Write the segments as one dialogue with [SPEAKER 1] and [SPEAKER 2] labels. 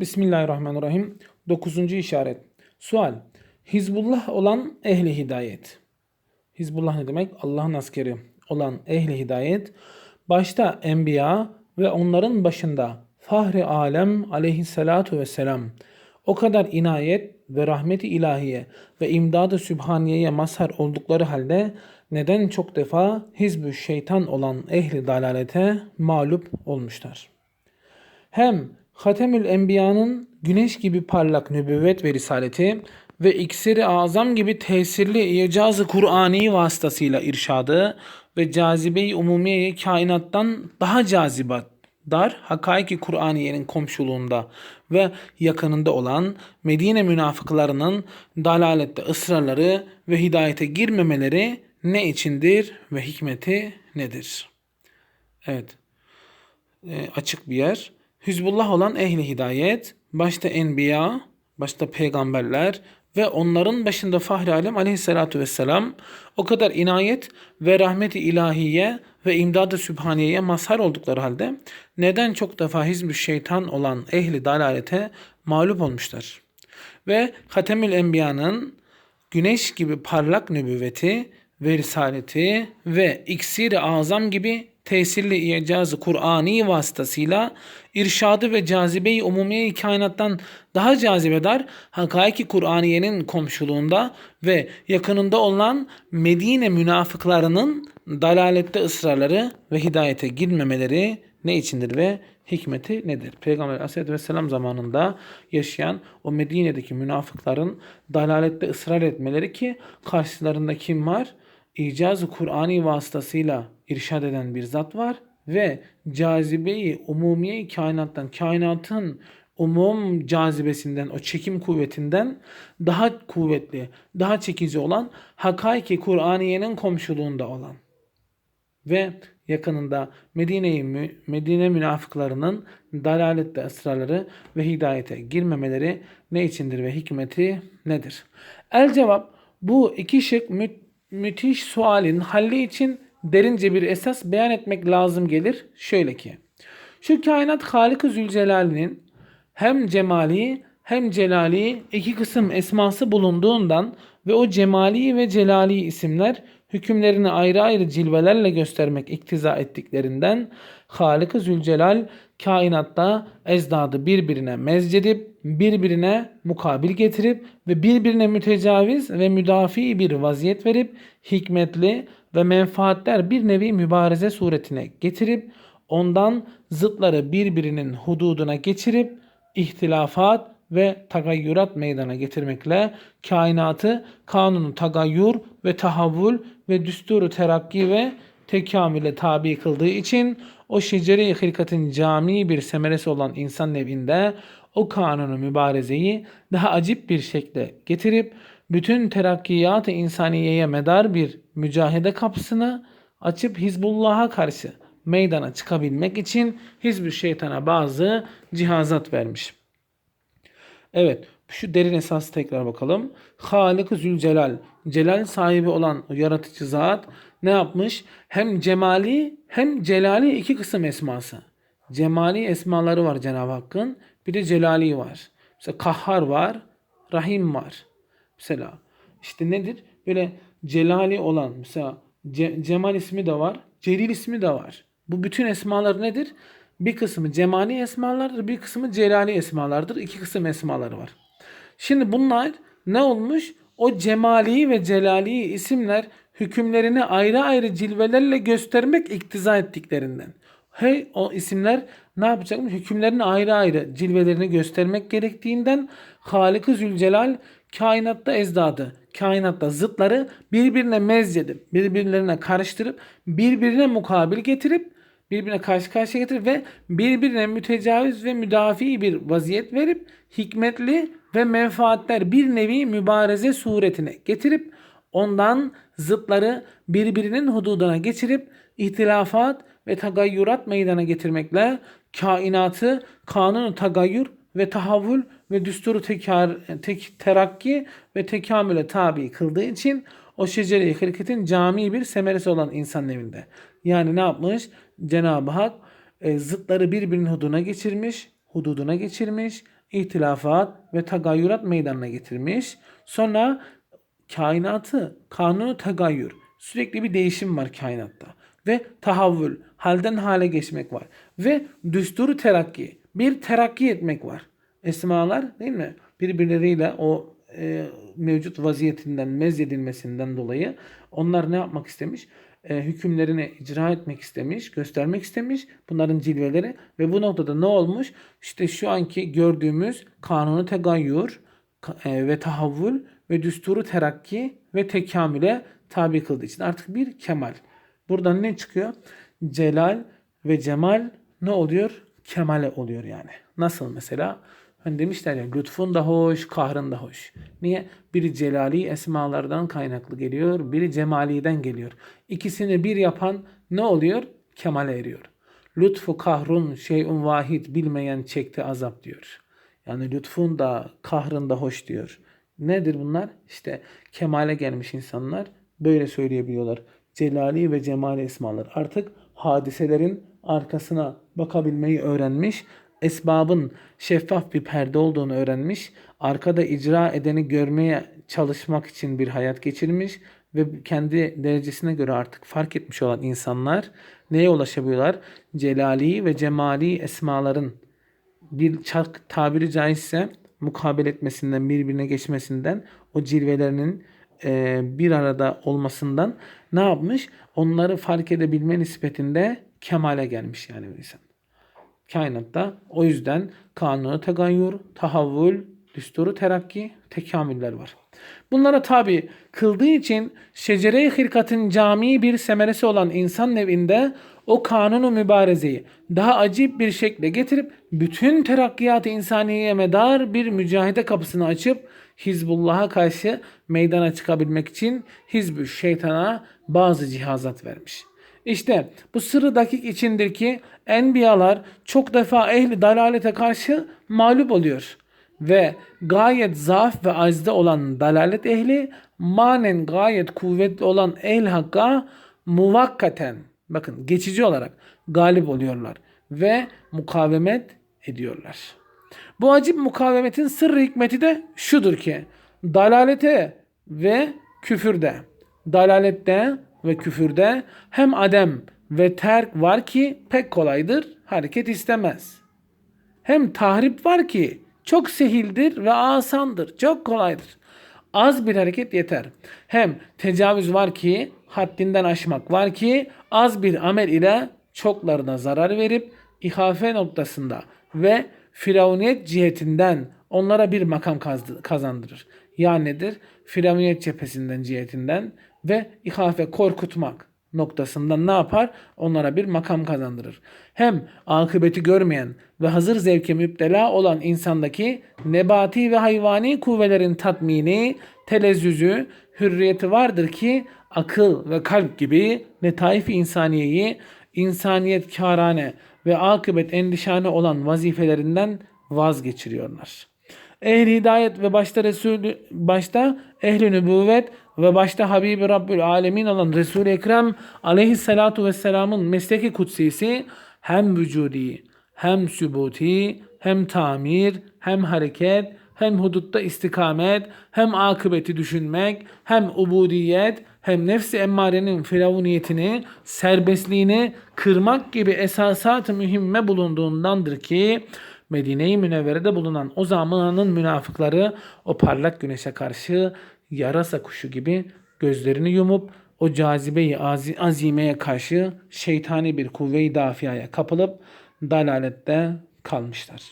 [SPEAKER 1] Bismillahirrahmanirrahim. Dokuzuncu işaret. Sual. Hizbullah olan ehli hidayet. Hizbullah ne demek? Allah'ın askeri olan ehli hidayet. Başta enbiya ve onların başında Fahri Alem aleyhissalatu vesselam. O kadar inayet ve rahmeti ilahiye ve imdadı sübhaniyeye mazhar oldukları halde neden çok defa hizbü şeytan olan ehli dalalete mağlup olmuşlar. Hem Hatemül Enbiya'nın güneş gibi parlak nübüvvet ve risaleti ve iksiri azam gibi tesirli icazı Kur'ani vasıtasıyla irşadı ve cazibe-i umumiye kainattan daha cazibat dar hakaiki Kur'aniyenin komşuluğunda ve yakınında olan Medine münafıklarının dalalette ısrarları ve hidayete girmemeleri ne içindir ve hikmeti nedir? Evet. E, açık bir yer. Hizbullah olan ehli hidayet, başta enbiya, başta peygamberler ve onların başında Fahri Alem aleyhissalatu vesselam o kadar inayet ve rahmeti ilahiye ve imdadı sübhaniyeye mazhar oldukları halde neden çok defa hizb şeytan olan ehli dalalete mağlup olmuşlar? Ve Hatemül Enbiya'nın güneş gibi parlak nübüvveti ve risaleti ve iksiri azam gibi tesirli icazı Kur'ani vasıtasıyla irşadı ve cazibe-i umumiye kainattan daha cazibedar hakaiki Kur'aniyenin komşuluğunda ve yakınında olan Medine münafıklarının dalalette ısrarları ve hidayete girmemeleri ne içindir ve hikmeti nedir? Peygamber Aleyhisselatü Vesselam zamanında yaşayan o Medine'deki münafıkların dalalette ısrar etmeleri ki karşılarında kim var? İcaz-ı Kur'ani vasıtasıyla irşad eden bir zat var ve cazibeyi umumiye kainattan, kainatın umum cazibesinden, o çekim kuvvetinden daha kuvvetli, daha çekici olan hakaiki Kur'aniyenin komşuluğunda olan ve yakınında Medine'yi Medine münafıklarının dalalette ısrarları ve hidayete girmemeleri ne içindir ve hikmeti nedir? El cevap bu iki şık mü müthiş sualin halli için derince bir esas beyan etmek lazım gelir. Şöyle ki şu kainat Halık-ı Zülcelal'inin hem cemali hem celali iki kısım esması bulunduğundan ve o cemali ve celali isimler hükümlerini ayrı ayrı cilvelerle göstermek iktiza ettiklerinden Halık-ı Zülcelal kainatta ezdadı birbirine mezcedip birbirine mukabil getirip ve birbirine mütecaviz ve müdafi bir vaziyet verip hikmetli ve menfaatler bir nevi mübareze suretine getirip ondan zıtları birbirinin hududuna geçirip ihtilafat ve tagayyurat meydana getirmekle kainatı kanunu tagayyur ve tahavvül ve düsturu terakki ve tekamüle tabi kıldığı için o şecere-i cami bir semeresi olan insan nevinde o kanunu mübarezeyi daha acip bir şekle getirip bütün terakkiyat-ı insaniyeye medar bir mücahede kapısını açıp Hizbullah'a karşı meydana çıkabilmek için Hizb-ı Şeytan'a bazı cihazat vermiş. Evet şu derin esası tekrar bakalım. Halik-ı Zülcelal, celal sahibi olan yaratıcı zat ne yapmış? Hem cemali hem celali iki kısım esması. Cemali esmaları var Cenab-ı Hakk'ın. Bir de celali var. Mesela kahhar var, rahim var. Mesela işte nedir? Böyle celali olan mesela Ce- Cemal ismi de var, Celil ismi de var. Bu bütün esmalar nedir? Bir kısmı cemali esmalardır, bir kısmı celali esmalardır. İki kısım esmaları var. Şimdi bunlar ne olmuş? O cemali ve celali isimler hükümlerini ayrı ayrı cilvelerle göstermek iktiza ettiklerinden. Hey o isimler ne yapacakmış? Hükümlerini ayrı ayrı cilvelerini göstermek gerektiğinden Halık-ı Zülcelal kainatta ezdadı, kainatta zıtları birbirine mezcedip, birbirlerine karıştırıp, birbirine mukabil getirip, birbirine karşı karşıya getirip ve birbirine mütecaviz ve müdafi bir vaziyet verip hikmetli ve menfaatler bir nevi mübareze suretine getirip ondan zıtları birbirinin hududuna geçirip ihtilafat ve tagayyurat meydana getirmekle kainatı kanunu tagayyur ve tahavvül ve düsturu tekar, tek, terakki ve tekamüle tabi kıldığı için o şecere-i hilketin cami bir semeresi olan insan evinde. Yani ne yapmış? Cenab-ı Hak e, zıtları birbirinin hududuna geçirmiş, hududuna geçirmiş ihtilafat ve tagayyurat meydana getirmiş. Sonra kainatı kanunu tagayyür. Sürekli bir değişim var kainatta. Ve tahavvül, halden hale geçmek var. Ve düsturu terakki, bir terakki etmek var. Esmalar değil mi? Birbirleriyle o e, mevcut vaziyetinden, mezjedilmesinden dolayı onlar ne yapmak istemiş? E, hükümlerini icra etmek istemiş, göstermek istemiş bunların cilveleri ve bu noktada ne olmuş? İşte şu anki gördüğümüz kanunu tegayyür ka- e, ve tahavvül ve düsturu terakki ve tekamüle tabi kıldığı için artık bir kemal. Buradan ne çıkıyor? Celal ve cemal ne oluyor? Kemale oluyor yani. Nasıl mesela? Hani demişler ya lütfun da hoş, kahrın da hoş. Niye? Biri celali esmalardan kaynaklı geliyor, biri cemaliden geliyor. İkisini bir yapan ne oluyor? Kemale eriyor. Lütfu kahrun şeyun vahid bilmeyen çekti azap diyor. Yani lütfun da kahrın da hoş diyor. Nedir bunlar? İşte kemale gelmiş insanlar böyle söyleyebiliyorlar. Celali ve cemali esmalar. Artık hadiselerin arkasına bakabilmeyi öğrenmiş. Esbabın şeffaf bir perde olduğunu öğrenmiş. Arkada icra edeni görmeye çalışmak için bir hayat geçirmiş ve kendi derecesine göre artık fark etmiş olan insanlar neye ulaşabiliyorlar? Celali ve cemali esmaların bir çak tabiri caizse mukabele etmesinden, birbirine geçmesinden, o cilvelerinin e, bir arada olmasından ne yapmış? Onları fark edebilme nispetinde kemale gelmiş yani bir insan. Kainatta o yüzden kanunu tegayyür, tahavvül, düsturu terakki, tekamüller var. Bunlara tabi kıldığı için şecere-i hilkatın cami bir semeresi olan insan nevinde o kanunu mübarezeyi daha acip bir şekle getirip bütün terakkiyat-ı insaniyeye medar bir mücahide kapısını açıp Hizbullah'a karşı meydana çıkabilmek için Hizbü şeytana bazı cihazat vermiş. İşte bu sırrı dakik içindir ki enbiyalar çok defa ehli dalalete karşı mağlup oluyor. Ve gayet zaaf ve azde olan dalalet ehli manen gayet kuvvetli olan ehl hakka muvakkaten bakın geçici olarak galip oluyorlar ve mukavemet ediyorlar. Bu acip mukavemetin sırrı hikmeti de şudur ki dalalete ve küfürde, dalalette ve küfürde hem adem ve terk var ki pek kolaydır, hareket istemez. Hem tahrip var ki çok sehildir ve asandır, çok kolaydır. Az bir hareket yeter. Hem tecavüz var ki haddinden aşmak var ki az bir amel ile çoklarına zarar verip ihafe noktasında ve firavuniyet cihetinden onlara bir makam kazandırır. Yani nedir? Firavuniyet cephesinden cihetinden ve ihafe korkutmak noktasından ne yapar? Onlara bir makam kazandırır. Hem akıbeti görmeyen ve hazır zevke müptela olan insandaki nebati ve hayvani kuvvelerin tatmini, telezzüzü, hürriyeti vardır ki akıl ve kalp gibi letaif-i insaniyeyi insaniyet kârane ve akıbet endişane olan vazifelerinden vazgeçiriyorlar. Ehli hidayet ve başta Resulü başta ehli nübüvvet ve başta Habibi Rabbül Alemin olan Resul-i Ekrem aleyhissalatu vesselamın mesleki kutsisi hem vücudi hem sübuti hem tamir hem hareket hem hudutta istikamet hem akıbeti düşünmek hem ubudiyet hem nefsi emmarenin firavuniyetini serbestliğini kırmak gibi esasat-ı mühimme bulunduğundandır ki Medine-i Münevvere'de bulunan o zamanın münafıkları o parlak güneşe karşı yarasa kuşu gibi gözlerini yumup o cazibeyi azi- azimeye karşı şeytani bir kuvve-i dafiyaya kapılıp dalalette kalmışlar.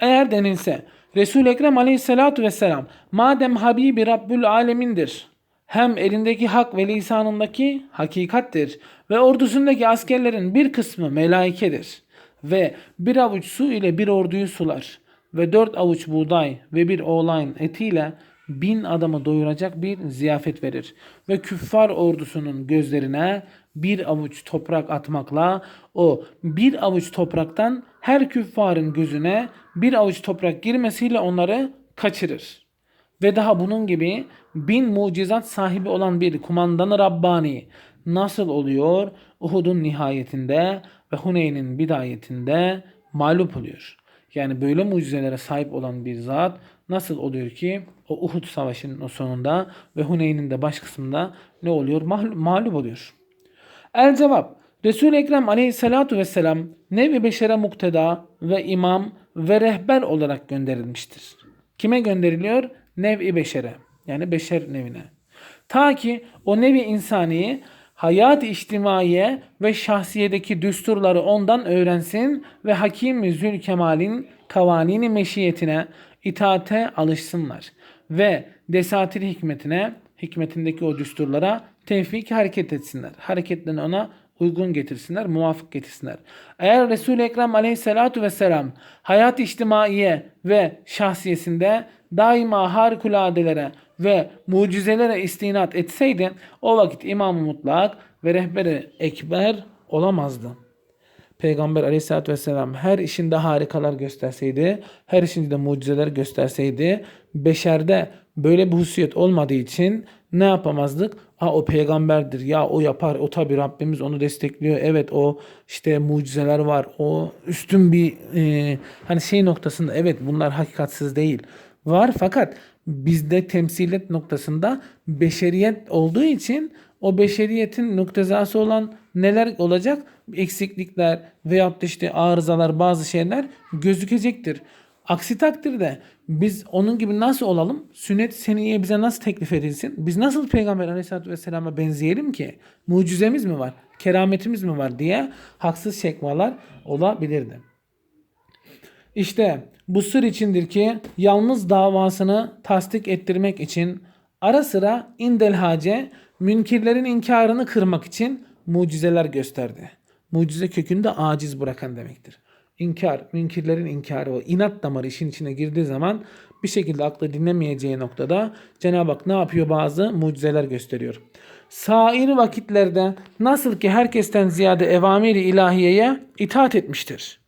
[SPEAKER 1] Eğer denilse Resul-i Ekrem aleyhissalatu vesselam madem Habibi Rabbül Alemindir hem elindeki hak ve lisanındaki hakikattir ve ordusundaki askerlerin bir kısmı melaikedir ve bir avuç su ile bir orduyu sular ve dört avuç buğday ve bir oğlan etiyle bin adamı doyuracak bir ziyafet verir ve küffar ordusunun gözlerine bir avuç toprak atmakla o bir avuç topraktan her küffarın gözüne bir avuç toprak girmesiyle onları kaçırır. Ve daha bunun gibi bin mucizat sahibi olan bir kumandanı Rabbani nasıl oluyor? Uhud'un nihayetinde ve Huneyn'in bidayetinde mağlup oluyor. Yani böyle mucizelere sahip olan bir zat nasıl oluyor ki o Uhud Savaşı'nın o sonunda ve Huneyn'in de baş kısmında ne oluyor? Mağlup, oluyor. El cevap. Resul-i Ekrem aleyhissalatu vesselam nevi beşere mukteda ve imam ve rehber olarak gönderilmiştir. Kime gönderiliyor? Nevi beşere. Yani beşer nevine. Ta ki o nevi insaniyi hayat içtimaiye ve şahsiyedeki düsturları ondan öğrensin ve Hakim Zülkemal'in kavanini meşiyetine itaate alışsınlar ve desatir hikmetine hikmetindeki o düsturlara tevfik hareket etsinler. Hareketlerini ona uygun getirsinler, muvafık getirsinler. Eğer Resul-i Ekrem aleyhissalatu vesselam hayat içtimaiye ve şahsiyesinde daima harikuladelere ve mucizelere istinat etseydi o vakit İmam-ı Mutlak ve rehberi ekber olamazdı. Peygamber aleyhissalatü vesselam her işinde harikalar gösterseydi, her işinde mucizeler gösterseydi, beşerde böyle bir hususiyet olmadığı için ne yapamazdık? Aa o peygamberdir. Ya o yapar. O tabi Rabbimiz onu destekliyor. Evet o işte mucizeler var. O üstün bir e, hani şey noktasında evet bunlar hakikatsiz değil. Var fakat bizde temsilet noktasında beşeriyet olduğu için o beşeriyetin noktazası olan neler olacak? Eksiklikler veyahut da işte arızalar bazı şeyler gözükecektir. Aksi takdirde biz onun gibi nasıl olalım? Sünnet seniye bize nasıl teklif edilsin? Biz nasıl Peygamber aleyhissalatü vesselama benzeyelim ki? Mucizemiz mi var? Kerametimiz mi var diye haksız şekvalar olabilirdi. İşte bu sır içindir ki yalnız davasını tasdik ettirmek için ara sıra indel hace münkirlerin inkarını kırmak için mucizeler gösterdi. Mucize kökünde aciz bırakan demektir. İnkar, münkirlerin inkarı o inat damarı işin içine girdiği zaman bir şekilde aklı dinlemeyeceği noktada Cenab-ı Hak ne yapıyor? Bazı mucizeler gösteriyor. Sair vakitlerde nasıl ki herkesten ziyade evamiri ilahiyeye itaat etmiştir.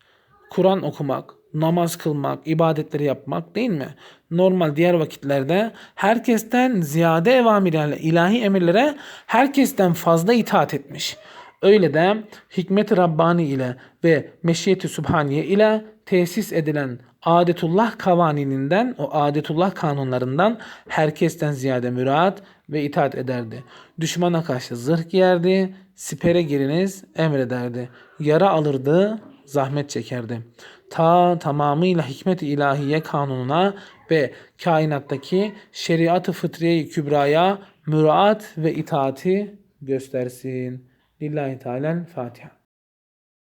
[SPEAKER 1] Kur'an okumak, namaz kılmak, ibadetleri yapmak değil mi? Normal diğer vakitlerde herkesten ziyade evamirlerle, ilahi emirlere herkesten fazla itaat etmiş. Öyle de hikmet-i Rabbani ile ve meşiyeti Sübhaniye ile tesis edilen adetullah kavanininden, o adetullah kanunlarından herkesten ziyade müraat ve itaat ederdi. Düşmana karşı zırh giyerdi, sipere giriniz emrederdi. Yara alırdı, zahmet çekerdi. Ta tamamıyla hikmet-i ilahiye kanununa ve kainattaki şeriat-ı fıtriye kübraya müraat ve itaati göstersin. Lillahi Teala Fatiha.